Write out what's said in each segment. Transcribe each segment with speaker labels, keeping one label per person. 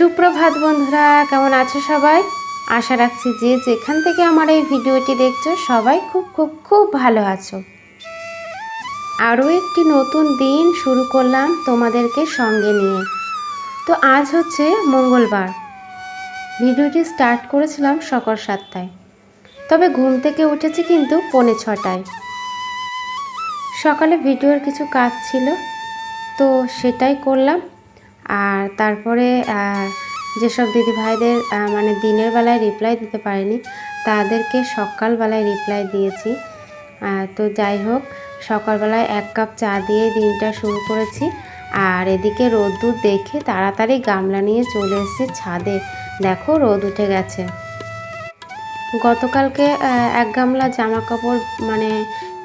Speaker 1: সুপ্রভাত বন্ধুরা, কেমন আছো সবাই? আশা রাখছি যে যেখান থেকে আমার এই ভিডিওটি দেখছ, সবাই খুব খুব খুব ভালো আছো। আরও একটি নতুন দিন শুরু করলাম তোমাদেরকে সঙ্গে নিয়ে। তো আজ হচ্ছে মঙ্গলবার। ভিডিওটি স্টার্ট করেছিলাম সকাল সাতটায়। তবে ঘুম থেকে উঠেছি কিন্তু পৌনে ছটায়। সকালে ভিডিওর কিছু কাজ ছিল, তো সেটাই করলাম। আর তারপরে যেসব দিদি ভাইদের মানে দিনের বেলায় রিপ্লাই দিতে পারিনি, তাদেরকে সকালবেলায় রিপ্লাই দিয়েছি। তো যাই হোক, সকালবেলায় এক কাপ চা দিয়ে দিনটা শুরু করেছি। আর এদিকে রোদ্দুর দেখে তাড়াতাড়ি গামলা নিয়ে চলে এসেছি ছাদে। দেখো রোদ উঠে গেছে। গতকালকে এক গামলা জামা কাপড় মানে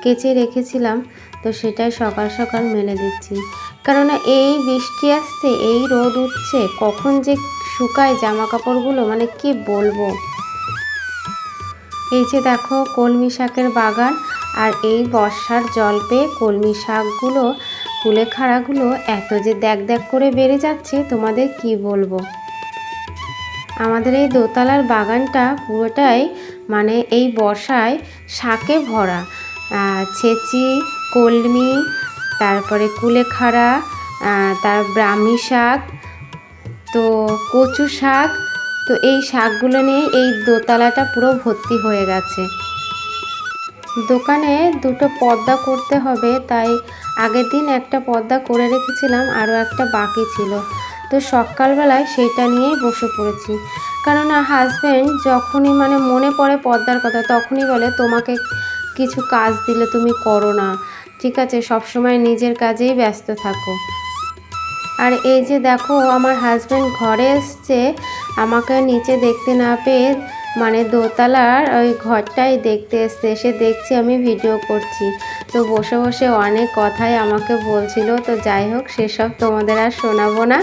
Speaker 1: কেচে রেখেছিলাম, তো সেটাই সকাল সকাল মেলে দিচ্ছি। কেননা এই বৃষ্টি আসছে, এই রোদ উঠছে, কখন যে শুকায় জামা কাপড়গুলো মানে কি বলব? এই যে দেখো, কলমি শাকের বাগান, আর এই বর্ষার জল পেয়ে কলমি শাকগুলো কুলেখাড়াগুলো এত যে দেখ দেখ করে বেড়ে যাচ্ছে, তোমাদের কি বলব? আমাদের এই দোতলার বাগানটা পুরোটাই মানে এই বর্ষায় শাকে ভরা। ছেচি, কলমি তারপরে কুলেখাড়া তার ব্রাহ্মী শাক, তো কচু শাক, তো এই শাকগুলো নিয়ে এই দোতলাটা পুরো ভর্তি হয়ে গেছে। দোকানে দুটো পর্দা করতে হবে, তাই আগের দিন একটা পর্দা করে রেখেছিলাম, আরও একটা বাকি ছিল। তো সকালবেলায় সেইটা নিয়েই বসে পড়েছি। কেননা হাজব্যান্ড যখনই মানে মনে পড়ে পর্দার কথা, তখনই বলে, তোমাকে কিছু কাজ দিলে তুমি করো না। ঠিক আছে, সবসময় নিজের কাজেই ব্যস্ত থাকো। আর এই যে দেখো, আমার হাজব্যান্ড ঘরে এসছে, আমাকে নিচে দেখতে না পেয়ে মানে দোতলার ওই ঘরটাই দেখতে এসছে। এসে দেখছি, আমি ভিডিও করছি। তো বসে বসে অনেক কথাই আমাকে বলছিল। তো যাই হোক, সেসব তোমাদের আর শোনাবো না।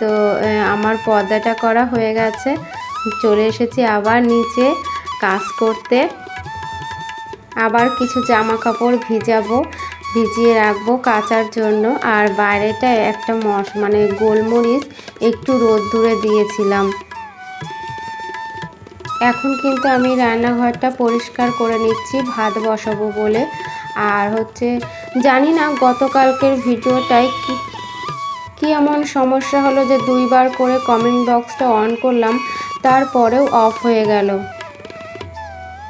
Speaker 1: তো আমার পর্দাটা করা হয়ে গেছে। চলে এসেছি আবার নিচে কাজ করতে। আবার কিছু জামা কাপড় ভিজাবো, ভিজিয়ে রাখব কাচার জন্য। আর বাইরেটা একটা মশ মানে গোলমরিচ একটু রোদ্দুরে দিয়েছিলাম। এখন কিন্তু আমি রান্নাঘরটা পরিষ্কার করে নিচ্ছি, ভাত বসাবো বলে। আর হচ্ছে, জানি না গতকালকের ভিডিওটায় কি কি এমন সমস্যা হলো যে দুইবার করে কমেন্ট বক্সটা অন করলাম, তারপরেও অফ হয়ে গেল।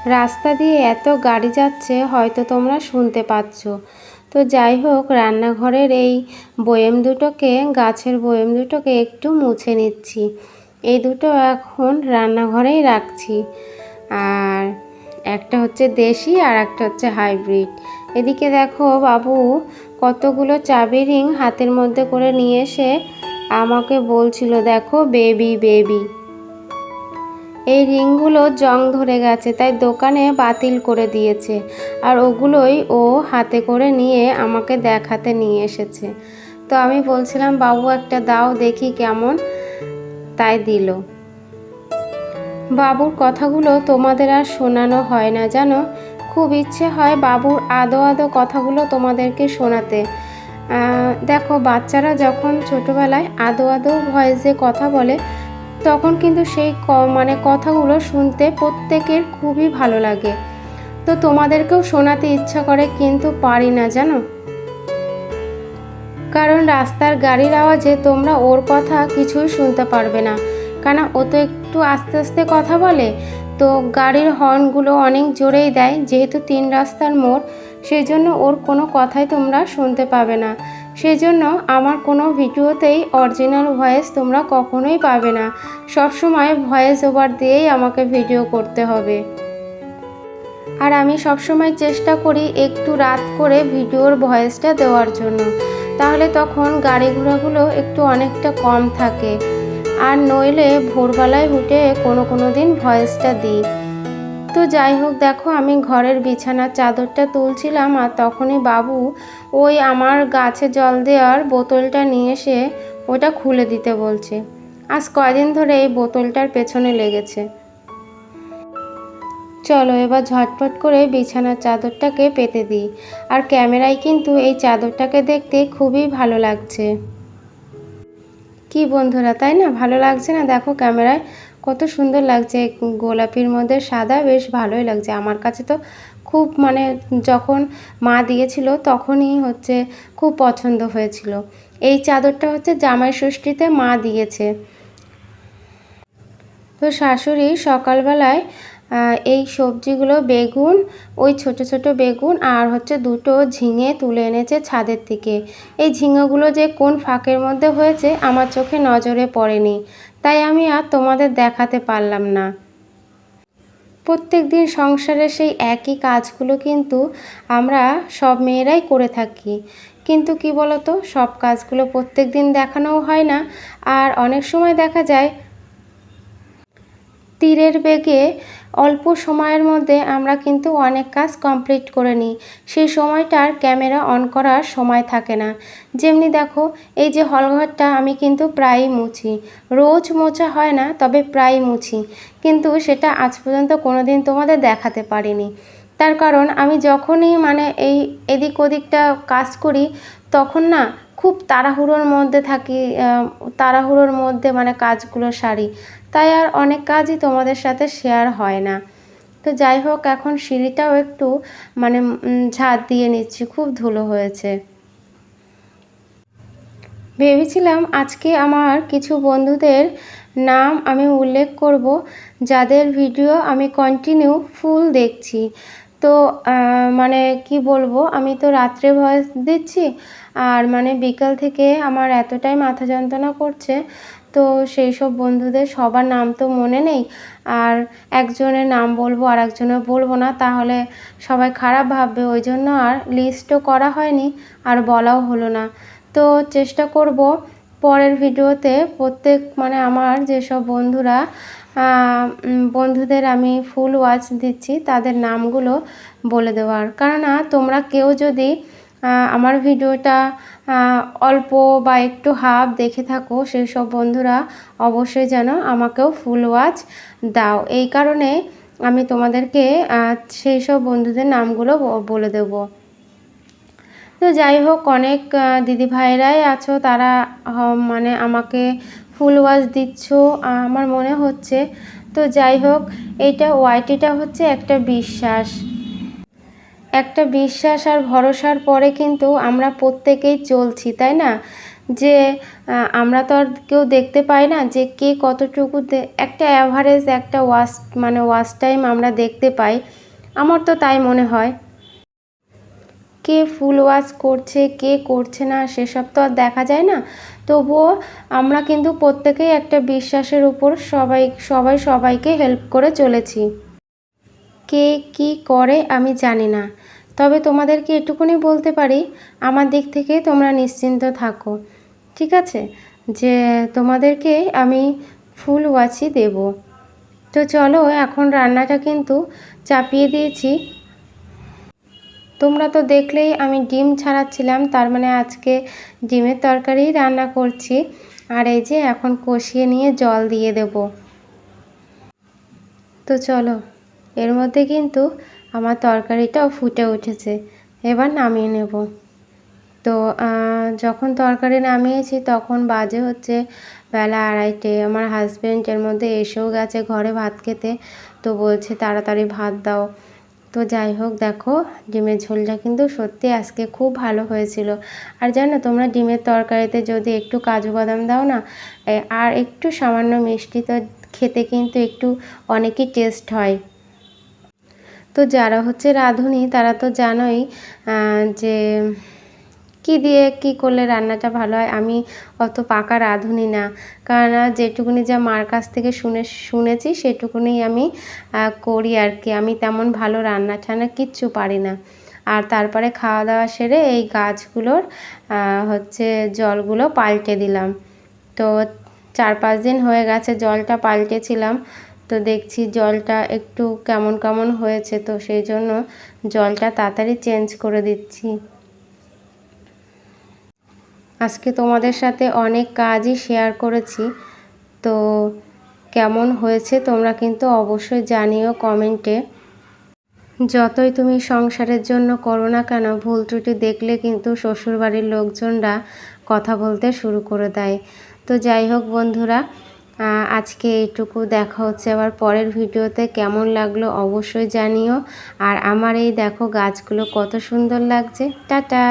Speaker 1: রাস্তা দিয়ে এত গাড়ি যাচ্ছে, হয়তো তোমরা শুনতে পাচ্ছ। তো যাই হোক, রান্নাঘরের এই বয়েম দুটোকে, গাছের বয়েম দুটোকে একটু মুছে নিচ্ছি। এই দুটো এখন রান্নাঘরেই রাখছি। আর একটা হচ্ছে দেশি আর একটা হচ্ছে হাইব্রিড। এদিকে দেখো বাবু, কতগুলো চাবি রিং হাতের মধ্যে করে নিয়ে এসে আমাকে বলছিল, দেখো, বেবি বেবি। এই রিংগুলো জং ধরে গেছে, তাই দোকানে বাতিল করে দিয়েছে। আর ওগুলোই ও হাতে করে নিয়ে আমাকে দেখাতে নিয়ে এসেছে। তো আমি বলছিলাম, বাবু, একটা দাও, দেখি কেমন। তাই দিল। বাবুর কথাগুলো তোমাদের আর শোনানো হয় না, জানো? খুব ইচ্ছে হয় বাবুর আদো আদো কথাগুলো তোমাদেরকে শোনাতে। দেখো, বাচ্চারা যখন ছোটোবেলায় আদো আদো ভয়েসে কথা বলে তখন কিন্তু সেই মানে কথাগুলো শুনতে প্রত্যেকের খুবই ভালো লাগে। তো তোমাদেরকেও শোনাতে ইচ্ছা করে, কিন্তু পারি না, জানো? কারণ রাস্তার গাড়ির আওয়াজে তোমরা ওর কথা কিছুই শুনতে পারবে না। কারণ ও তো একটু আস্তে আস্তে কথা বলে। তো গাড়ির হর্নগুলো অনেক জোরেই দেয়, যেহেতু তিন রাস্তার মোড় সেই জন্য ওর কোনো কথাই তোমরা শুনতে পাবে না। সেই জন্য আমার কোনো ভিডিওতেই অরিজিনাল ভয়েস তোমরা কখনোই পাবে না। সবসময় ভয়েস ওভার দিয়েই আমাকে ভিডিও করতে হবে। আর আমি সবসময় চেষ্টা করি একটু রাত করে ভিডিওর ভয়েসটা দেওয়ার জন্য। তাহলে তখন গাড়ি ঘোড়াগুলো একটু অনেকটা কম থাকে। আর নইলে ভোরবেলায় উঠে কোনো কোনো দিন ভয়েসটা দিই। তো যাই হোক, দেখো আমি ঘরের বিছানার চাদরটা তুলছিলাম আর তখনই বাবু ওই আমার গাছে জল দেওয়ার বোতলটা নিয়ে এসে ওটা খুলে দিতে বলছে। আজ কয়দিন ধরে এই বোতলটার পেছনে লেগেছে। চলো এবার ঝটপট করে বিছানার চাদরটাকে পেতে দিই। আর ক্যামেরায় কিন্তু এই চাদরটাকে দেখতে খুবই ভালো লাগছে। কি বন্ধুরা, তাই না? ভালো লাগছে না? দেখো ক্যামেরায় কত সুন্দর লাগছে, গোলাপির মধ্যে সাদা বেশ ভালোই লাগছে। আমার কাছে তো খুব মানে যখন মা দিয়েছিল তখনই হচ্ছে খুব পছন্দ হয়েছিল। এই চাদরটা হচ্ছে জামাই ষষ্ঠীতে মা দিয়েছে। তো শাশুড়ি সকালবেলায় এই সবজিগুলো বেগুন, ওই ছোট ছোট বেগুন আর হচ্ছে দুটো ঝিঙে তুলে এনেছে ছাদের থেকে এই ঝিঙেগুলো যে কোন ফাঁকের মধ্যে হয়েছে আমার চোখে নজরে পড়েনি। তাই আমি আর তোমাদের দেখাতে পারলাম না। প্রত্যেক দিন সংসারে সেই একই কাজগুলো কিন্তু আমরা সব মেয়েরাই করে থাকি। কিন্তু কি বলতো, সব কাজগুলো প্রত্যেক দিন দেখানোও হয় না। আর অনেক সময় দেখা যায় তীরের বেগে অল্প সময়ের মধ্যে আমরা কিন্তু অনেক কাজ কমপ্লিট করে নিই। সেই সময়টার ক্যামেরা অন করার সময় থাকে না। যেমনি দেখো, এই যে হলঘরটা আমি কিন্তু প্রায়ই মুছি। রোজ মোছা হয় না, তবে প্রায় মুছি। কিন্তু সেটা আজ পর্যন্ত কোনো দিন তোমাদের দেখাতে পারিনি। তার কারণ আমি যখনই মানে এই এদিক ওদিকটা কাজ করি, তখন না খুব তাড়াহুড়োর মধ্যে থাকি তাড়াহুড়োর মধ্যে মানে কাজগুলো সারি। তাই আর অনেক কাজই তোমাদের সাথে শেয়ার হয় না। তো যাই হোক, এখন সিঁড়িটাও একটু মানে ঝাঁট দিয়ে নিচ্ছি, খুব ধুলো হয়েছে। ভেবেছিলাম আজকে আমার কিছু বন্ধুদের নাম আমি উল্লেখ করব, যাদের ভিডিও আমি কন্টিনিউ ফুল দেখছি। তো মানে কি বলব, আমি তো রাত্রে ভয়েস দিচ্ছি, আর মানে বিকাল থেকে আমার এতটাই মাথা যন্ত্রণা করছে তো সেই সব বন্ধুদের সবার নাম তো মনে নেই। আর একজনের নাম বলব আর একজনের বলব না, তাহলে সবাই খারাপ ভাববে। ওই জন্য আর লিস্টও করা হয়নি, আর বলাও হলো না। তো চেষ্টা করব পরের ভিডিওতে প্রত্যেক মানে আমার যেসব বন্ধুরা বন্ধুদের আমি ফুল ওয়াচ দিচ্ছি, তাদের নামগুলো বলে দেওয়ার। কেননা তোমরা কেউ যদি আমার ভিডিওটা অল্প বা একটু হাফ দেখে থাকো সেই সব বন্ধুরা অবশ্যই যেন আমাকেও ফুল ওয়াচ দাও। এই কারণে আমি তোমাদেরকে সেই সব বন্ধুদের নামগুলো বলে দেব। তো যাই হোক, অনেক দিদি ভাইরাই আছো, তারা মানে আমাকে ফুল ওয়াচ দিচ্ছ আমার মনে হচ্ছে। তো যাই হোক, এইটা ওয়াইটিটা হচ্ছে একটা বিশ্বাস। একটা বিশ্বাস আর ভরসার পরে কিন্তু আমরা প্রত্যেকেই চলছি, তাই না? যে আমরা তো আর কেউ দেখতে পাই না যে কে কতটুকু একটা অ্যাভারেজ একটা ওয়াশ মানে ওয়াশ টাইম আমরা দেখতে পাই। আমার তো তাই মনে হয়। কে ফুল ওয়াশ করছে, কে করছে না, সেসব তো আর দেখা যায় না। তবুও আমরা কিন্তু প্রত্যেকেই একটা বিশ্বাসের উপর সবাই সবাই সবাইকে হেল্প করে চলেছি। কে কি করে আমি জানি না। তবে তোমাদেরকে এটুকুনি বলতে পারি, আমার দিক থেকে তোমরা নিশ্চিন্ত থাকো, ঠিক আছে? যে তোমাদেরকে আমি ফুল ওয়াচই দেব। তো চলো, এখন রান্নাটা কিন্তু চাপিয়ে দিয়েছি। তোমরা তো দেখলেই আমি ডিম ছাড়াচ্ছিলাম, তার মানে আজকে ডিমের তরকারি রান্না করছি। আর এই যে এখন কষিয়ে নিয়ে জল দিয়ে দেব। তো চলো। এর মধ্যে কিন্তু আমার তরকারিটাও ফুটে উঠেছে। এবার নামিয়ে নেব। তো যখন তরকারি নামিয়েছি তখন বাজে হচ্ছে বেলা আড়াইটে। আমার হাজব্যান্ড এর মধ্যে এসেও গেছে ঘরে ভাত খেতে। তো বলছে, তাড়াতাড়ি ভাত দাও। তো যাই হোক, দেখো, ডিমের ঝোলটা কিন্তু সত্যি আজকে খুব ভালো হয়েছিল। আর জানো, তোমরা ডিমের তরকারিতে যদি একটু কাজু বাদাম দাও না আর একটু সামান্য মিষ্টি তো খেতে কিন্তু একটু অনেকই টেস্ট হয়। তো যারা হচ্ছে রাঁধুনি, তারা তো জানোই যে কি দিয়ে কি করলে রান্নাটা ভালো হয়। আমি অত পাকা রাঁধুনি না। কারণ যেটুকুনি যা মার কাছ থেকে শুনে, শুনেছি, সেটুকুনি আমি করি আর কি। আমি তেমন ভালো রান্না টান্না কিচ্ছু পারি না। আর তারপরে খাওয়া দাওয়া সেরে এই গাছগুলোর হচ্ছে জলগুলো পাল্টে দিলাম। তো চার পাঁচ দিন হয়ে গেছে, জলটা পাল্টেছিলাম। তো দেখছি জলটা একটু কেমন কেমন হয়েছে, তো সেই জন্য জলটা তাড়াতাড়ি চেঞ্জ করে দিচ্ছি। আজকে তোমাদের সাথে অনেক কাজই শেয়ার করেছি, তো কেমন হয়েছে তোমরা কিন্তু অবশ্যই জানিও কমেন্টে যতই তুমি সংসারের জন্য করো না কেন, ভুল ত্রুটি দেখলে কিন্তু শ্বশুরবাড়ির লোকজনরা কথা বলতে শুরু করে দেয়। তো যাই হোক বন্ধুরা আজকে এইটুকু দেখা হচ্ছে আবার পরের ভিডিওতে। কেমন লাগল অবশ্যই জানিও। আর আমার এই দেখো গাছগুলো কত সুন্দর লাগছে। টাটা!